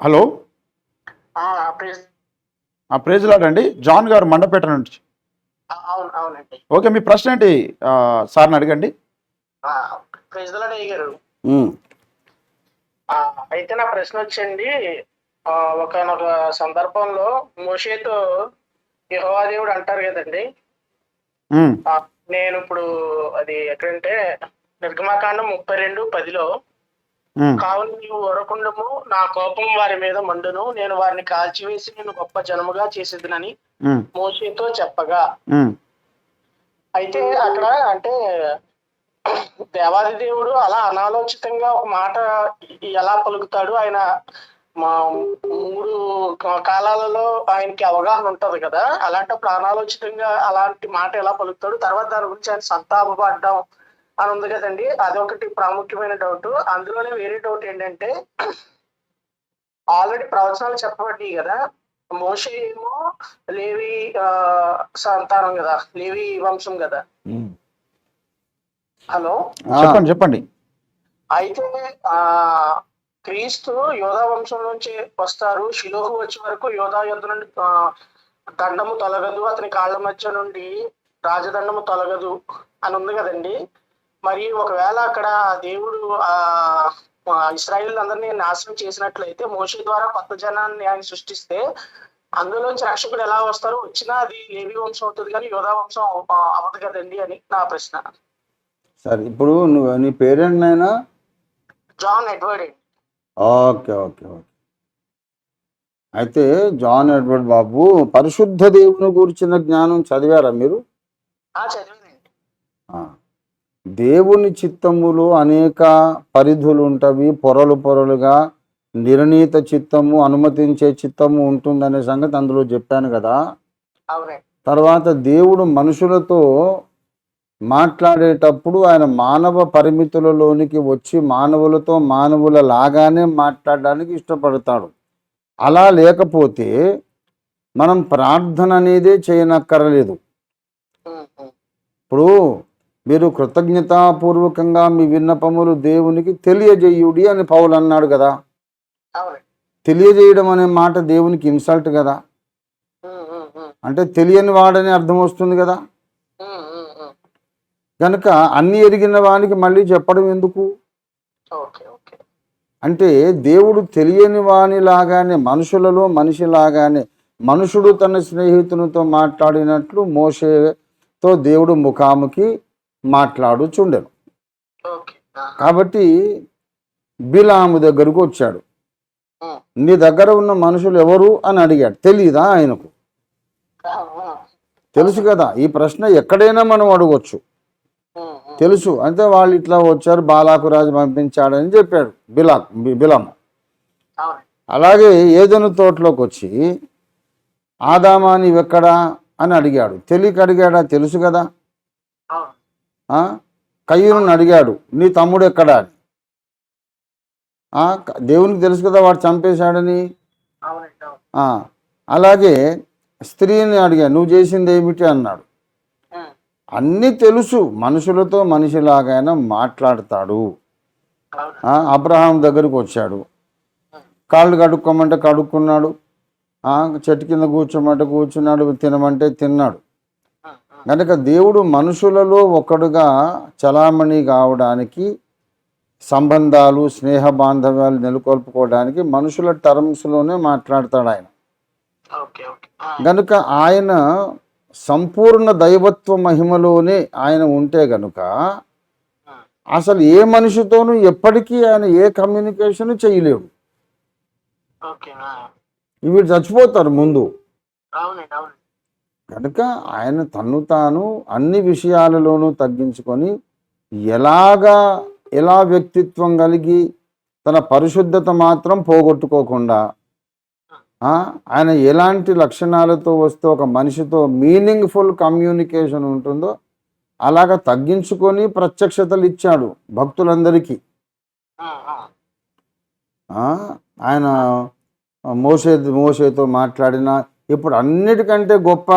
Hello? Praise లాడండి John గారు మండపేట నుంచి. ఆ, అవును అవునండి. ఓకే మీ ప్రశ్న ఏంటి? సార్ని అడగండి. అయితే నా ప్రశ్న వచ్చండి ఆ, ఒకనొక సందర్భంలో మోషేతో యెహోవా దేవుడు అంటారు కదండి. నేను ఇప్పుడు అది ఎక్కడంటే నిర్గమాకాండం ముప్పై రెండు పదిలో కావున నీవు వరకుండము నా కోపం వారి మీద మండును నేను వారిని కాల్చివేసి నేను గొప్ప జనముగా చేసేదినని మోషేతో చెప్పగా. అయితే అక్కడ అంటే దేవాది దేవుడు అలా అనాలోచితంగా ఒక మాట ఎలా పలుకుతాడు? ఆయన మా మూడు కాలాలలో ఆయనకి అవగాహన ఉంటది కదా. అలాంటప్పుడు అనాలోచితంగా అలాంటి మాట ఎలా పలుకుతాడు? తర్వాత దాని గురించి ఆయన సంతాపపడ్డం అని ఉంది కదండి. అదొకటి ప్రాముఖ్యమైన డౌట్ అందులోనే వేరే డౌట్ ఏంటంటే ఆల్రెడీ ప్రవచనాలు చెప్పబడ్డాయి కదా. మోషే ఏమో లేవి ఆ, సంతానం కదా. లేవి వంశం కదా. హలో? చెప్పండి చెప్పండి. అయితే ఆ క్రీస్తు యోధా వంశం నుంచి వస్తారు. షిలోహు వచ్చే వరకు యోధా యుద్ధ నుండి దండము తొలగదు. అతని కాళ్ళ మధ్య నుండి రాజదండము తొలగదు అని ఉంది కదండి. మరి ఒకవేళ అక్కడ దేవుడు ఆ ఇస్రాయిల్ అందరినీ నాశనం చేసినట్లయితే మోషే ద్వారా కొత్త జనాన్ని ఆయన సృష్టిస్తే అందులోంచి రక్షకుడు ఎలా వస్తారు వచ్చినా అది లేవి వంశం అవుతుంది కానీ యోధా వంశం అవ- అవ్వదు కదండి అని నా ప్రశ్న. సరే ఇప్పుడు నువ్వు నీ పేరేంటైనా John Edward okay okay okay. అయితే జాన్ ఎడ్వర్డ్ బాబు పరిశుద్ధ దేవుని గురించిన జ్ఞానం చదివారా మీరు? ఆ. దేవుని చిత్తములో అనేక పరిధులు ఉంటవి పొరలు పొరలుగా నిర్ణీత చిత్తము అనుమతించే చిత్తము ఉంటుందనే సంగతి అందులో చెప్పాను కదా. తర్వాత దేవుడు మనుషులతో మాట్లాడేటప్పుడు ఆయన మానవ పరిమితులలోనికి వచ్చి మానవులతో మానవుల లాగానే మాట్లాడడానికి ఇష్టపడతాడు. అలా లేకపోతే మనం ప్రార్థన అనేదే చేయనక్కర్లేదు. ఇప్పుడు మీరు కృతజ్ఞతాపూర్వకంగా మీ విన్నపములు దేవునికి తెలియజేయుడి అని పౌలు అన్నాడు కదా. తెలియజేయడం అనే మాట దేవునికి ఇన్సల్ట్ కదా. అంటే తెలియని వాడని అర్థం వస్తుంది కదా. కనుక అన్ని ఎరిగిన వానికి మళ్ళీ చెప్పడం ఎందుకు? అంటే దేవుడు తెలియని వానిలాగానే మనుషులలో మనిషిలాగానే మనుషుడు తన స్నేహితునితో మాట్లాడినట్లు మోషేతో దేవుడు ముఖాముఖి మాట్లాడుచుండెను. కాబట్టి బిలాము దగ్గరకు వచ్చాడు. నీ దగ్గర ఉన్న మనుషులు ఎవరు అని అడిగాడు. తెలీదా ఆయనకు? తెలుసు కదా ఈ ప్రశ్న ఎక్కడైనా మనం అడగొచ్చు. తెలుసు. అంటే వాళ్ళు ఇట్లా వచ్చారు బాలాకు రాజు పంపించాడని చెప్పాడు బిలా బిలాము. అలాగే ఏదైనా తోటలోకి వచ్చి ఆదామా నీవెక్కడా అని అడిగాడు. తెలియక అడిగాడా? తెలుసు కదా? కయ్యూరుని అడిగాడు నీ తమ్ముడు ఎక్కడా అని? దేవునికి తెలుసు కదా వాడు చంపేశాడని? అలాగే స్త్రీని అడిగాడు నువ్వు చేసింది ఏమిటి? అన్నాడు. అన్నీ తెలుసు మనుషులతో మనిషిలాగైనా మాట్లాడతాడు. అబ్రహాం దగ్గరికి వచ్చాడు. కాళ్ళు కడుక్కోమంటే కడుక్కున్నాడు. చెట్టు కింద కూర్చోమంటే కూర్చున్నాడు తినమంటే తిన్నాడు. కనుక దేవుడు మనుషులలో ఒకడుగా చలామణి కావడానికి సంబంధాలు స్నేహ బాంధవ్యాలు నెలకొల్పుకోవడానికి మనుషుల టర్మ్స్లోనే మాట్లాడతాడు ఆయన. గనుక ఆయన సంపూర్ణ దైవత్వ మహిమలోనే ఆయన ఉంటే గనుక అసలు ఏ మనిషితోనూ ఎప్పటికీ ఆయన ఏ కమ్యూనికేషన్ చేయలేడు. వీడు చచ్చిపోతారు ముందు. కనుక ఆయన తన్ను తాను అన్ని విషయాలలోనూ తగ్గించుకొని ఎలాగా ఎలా వ్యక్తిత్వం కలిగి తన పరిశుద్ధత మాత్రం పోగొట్టుకోకుండా ఆయన ఎలాంటి లక్షణాలతో వస్తే ఒక మనిషితో మీనింగ్ఫుల్ కమ్యూనికేషన్ ఉంటుందో అలాగా తగ్గించుకొని ప్రత్యక్షతలు ఇచ్చాడు భక్తులందరికీ. ఆయన మోసే మోసేతో మాట్లాడిన ఇప్పుడు అన్నిటికంటే గొప్ప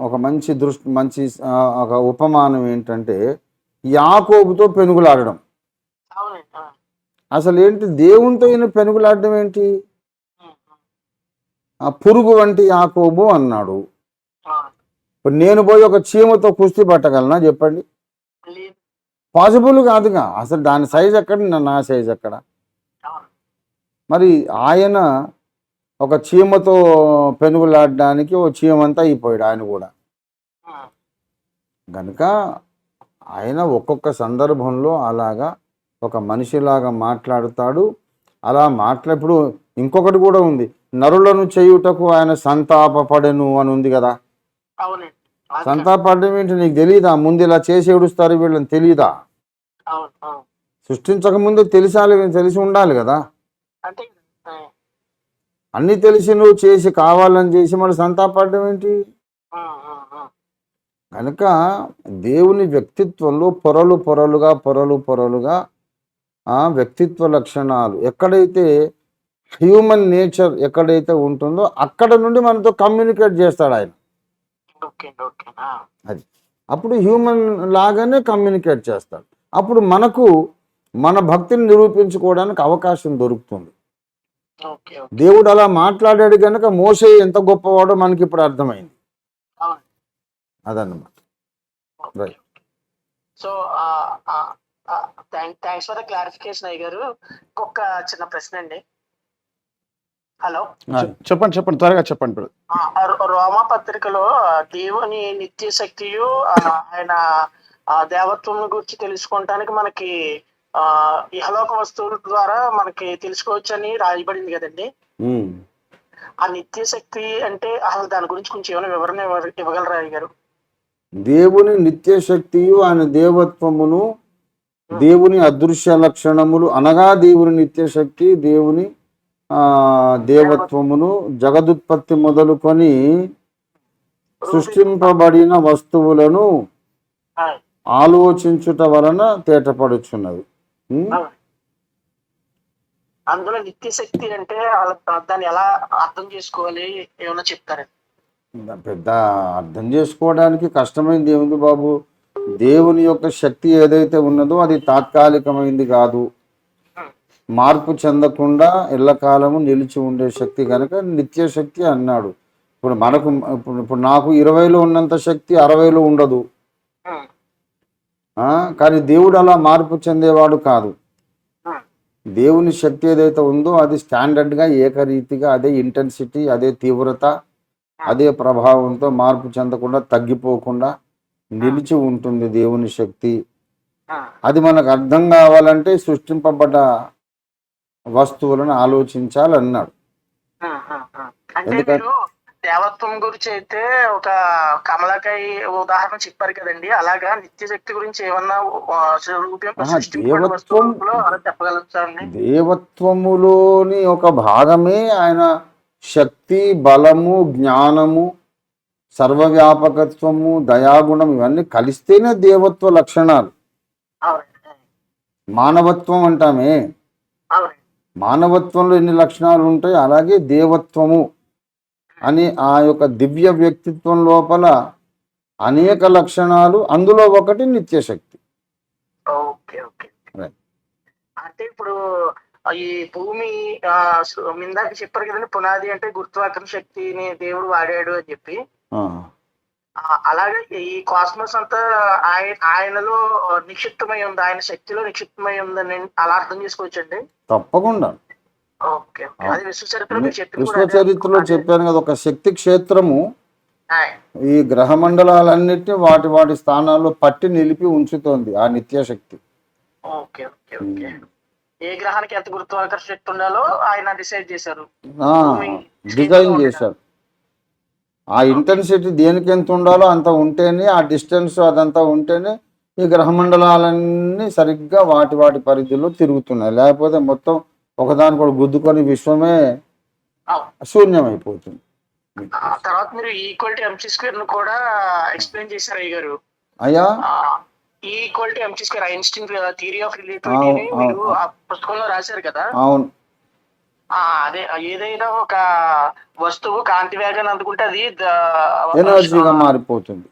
ఒక మంచి దృష్టి మంచి ఒక ఉపమానం ఏంటంటే యాకోబుతో పెనుగులాడడం. అసలు ఏంటి దేవునితో ఈయన పెనుగులాడడం ఏంటి? ఆ పురుగు వంటి యాకోబు అన్నాడు. ఇప్పుడు నేను పోయి ఒక చీమతో కుస్తీ పట్టగలనా చెప్పండి. పాసిబుల్ కాదుగా. అసలు దాని సైజ్ ఎక్కడ? నా- సైజ్ ఎక్కడ. మరి ఆయన ఒక చీమతో పెనుగులాడడానికి ఓ చీమంతా అయిపోయాడు ఆయన కూడా. కనుక ఆయన ఒక్కొక్క సందర్భంలో అలాగా ఒక మనిషిలాగా మాట్లాడుతాడు. అలా మాట్లాడినప్పుడు ఇంకొకటి కూడా ఉంది. నరులను చేయుటకు ఆయన సంతాపపడెను అని ఉంది కదా. సంతాపడడం ఏంటి నీకు తెలియదా ముందు ఇలా చేసి ఏడుస్తారు వీళ్ళని తెలియదా సృష్టించక ముందు తెలిసాలి తెలిసి ఉండాలి కదా. అన్ని తెలిసి నువ్వు చేసి కావాలని చేసి మళ్ళీ సంతాపడడం ఏంటి. కనుక దేవుని వ్యక్తిత్వంలో పొరలు పొరలుగా పొరలు పొరలుగా ఆ వ్యక్తిత్వ లక్షణాలు ఎక్కడైతే హ్యూమన్ నేచర్ ఎక్కడైతే ఉంటుందో అక్కడ నుండి మనతో కమ్యూనికేట్ చేస్తాడు ఆయన. ఆ, అప్పుడు హ్యూమన్ లాగానే కమ్యూనికేట్ చేస్తాడు. అప్పుడు మనకు మన భక్తిని నిరూపించుకోవడానికి అవకాశం దొరుకుతుంది. దేవుడు అలా మాట్లాడాడు కనుక మోసే ఎంత గొప్పవాడో మనకి ఇప్పుడు అర్థమైంది. అదన్నమాట. So thanks for the clarification అయ్య గారు. ఇంకొక చిన్న ప్రశ్న అండి. హలో. చెప్పండి చెప్పండి. త్వరగా చెప్పండి రోమా పత్రికలో దేవుని నిత్య శక్తియు ఆయన దేవత్వం గురించి తెలుసుకోవటానికి మనకి ఆ ఇహలోక వస్తువుల ద్వారా మనకి తెలుసుకోవచ్చని రాయబడింది కదండి. ఆ నిత్య శక్తి అంటే అసలు దాని గురించి కొంచెం ఏమైనా వివరణ ఇవ్వ- ఇవ్వగలరా గారు దేవుని నిత్య శక్తియు ఆయన దేవత్వమును దేవుని అదృశ్య లక్షణములు అనగా దేవుని నిత్య శక్తి దేవుని ఆ దేవత్వమును జగదుత్పత్తి మొదలుకొని సృష్టింపబడిన వస్తువులను ఆలోచించుట వలన? ఆ. అందులో నిత్య శక్తి అంటే దాన్ని ఎలా అర్థం చేసుకోవాలి ఏమైనా చెప్తారా? పెద్ద అర్థం చేసుకోవడానికి కష్టమైంది ఏముంది బాబు? దేవుని యొక్క శక్తి ఏదైతే ఉన్నదో అది తాత్కాలికమైంది కాదు. మార్పు చెందకుండా ఎల్లకాలము నిలిచి ఉండే శక్తి కనుక నిత్య శక్తి అన్నాడు. ఇప్పుడు మనకు ఇప్పుడు నాకు ఇరవైలో ఉన్నంత శక్తి అరవైలో ఉండదు. కానీ దేవుడు అలా మార్పు చెందేవాడు కాదు. దేవుని శక్తి ఏదైతే ఉందో అది స్టాండర్డ్గా ఏకరీతిగా అదే ఇంటెన్సిటీ అదే తీవ్రత అదే ప్రభావంతో మార్పు చెందకుండా తగ్గిపోకుండా నిలిచి ఉంటుంది దేవుని శక్తి. అది మనకు అర్థం కావాలంటే సృష్టింపబడ్డ వస్తువులను ఆలోచించాలన్నాడు. ఎందుకంటే- దేవత్వం గురించి అయితే ఒక కమలకాయ ఉదాహరణ చెప్పారు కదండి. అలాగా నిత్య శక్తి గురించి ఏమన్నా ఆ, రూపం ఆహా, సృష్టింపబడిన దేవత్వం- వస్తువులో అలా చెప్పగలుగుతా అండి? దేవత్వములోని ఒక భాగమే ఆయన శక్తి బలము జ్ఞానము సర్వవ్యాపకత్వము దయాగుణం ఇవన్నీ కలిస్తేనే దేవత్వ లక్షణాలు. మానవత్వం అంటామే. మానవత్వంలో ఎన్ని లక్షణాలు ఉంటాయి అలాగే దేవత్వము. అని ఆ యొక్క దివ్య వ్యక్తిత్వం లోపల అనేక లక్షణాలు అందులో ఒకటి నిత్యశక్తి. Okay okay. అంటే ఇప్పుడు ఈ భూమి ఇందాక చెప్పారు కదండి పునాది అంటే గురుత్వాకర్షణ శక్తిని దేవుడు వాడాడు అని చెప్పి. అలాగే ఈ కాస్మోస్ అంతా ఆయన ఆయనలో నిక్షిప్తమై ఉంది ఆయన శక్తిలో నిక్షిప్తమై ఉందని అలా అర్థం చేసుకోవచ్చండి? తప్పకుండా. విశ్వ చరిత్రలో. చెప్పాను కదా ఒక శక్తి క్షేత్రము. ఈ గ్రహ మండలాలన్నిటిని వాటి వాటి స్థానాల్లో పట్టి నిలిపి ఉంచుతోంది ఆ ఓకే ఓకే ఏ గ్రహానికి ఎంత గురుత్వాకర్షణ శక్తి ఉండాలో ఆయన డిసైడ్ చేశారు. డిజైన్ చేశారు. ఆ ఇంటెన్సిటీ దేనికి ఎంత ఉండాలో అంత ఉంటేనే ఆ డిస్టెన్స్ అదంతా ఉంటేనే ఈ గ్రహ మండలాలన్నీ సరిగ్గా వాటి వాటి పరిధిలో తిరుగుతున్నాయి. లేకపోతే మొత్తం ఒకదానికి కూడా గుద్దుకొని విశ్వమే. శూన్యమైపోతుంది. తర్వాత మీరు ఈక్వాలిటీ ఎంసీ స్క్వేర్ను కూడా ఎక్స్ప్లెయిన్ చేశారు అయ్య గారు. అయ్యా? Equality MC square Einstein theory of రిలేటివిటీని అవును, మీరు. ఆ పుస్తకంలో రాశారు కదా? అవును. ఆ అదే ఏదైనా ఒక వస్తువు కాంతి వేగాన్ని అందుకుంటే అది ఎనర్జీగా మారిపోతుంది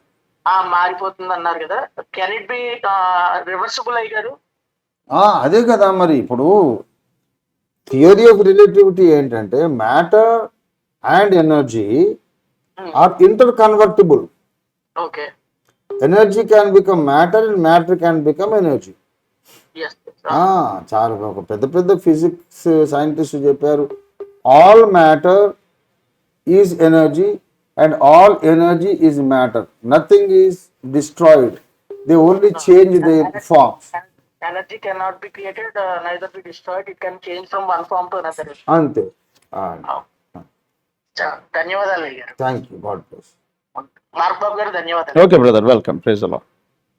ఆ మారిపోతుంది. అన్నారు కదా? కెన్ ఇట్ బి రివర్సిబుల్ అయ్యారు అదే కదా మరి. ఇప్పుడు థియరీ ఆఫ్ రిలేటివిటీ ఏంటంటే matter and energy are interconvertible energy can become matter and matter can become energy. చాలా ఒక పెద్ద పెద్ద ఫిజిక్స్ సైంటిస్ట్ చెప్పారు all matter is energy and all energy is matter nothing is destroyed they only change their forms energy can not be created neither be destroyed it can change from one form to another అంతే. ధన్యవాదాలు అయ్యారు thank you God bless Mark Babu గారు ధన్యవాదాలు. Okay brother welcome praise అలా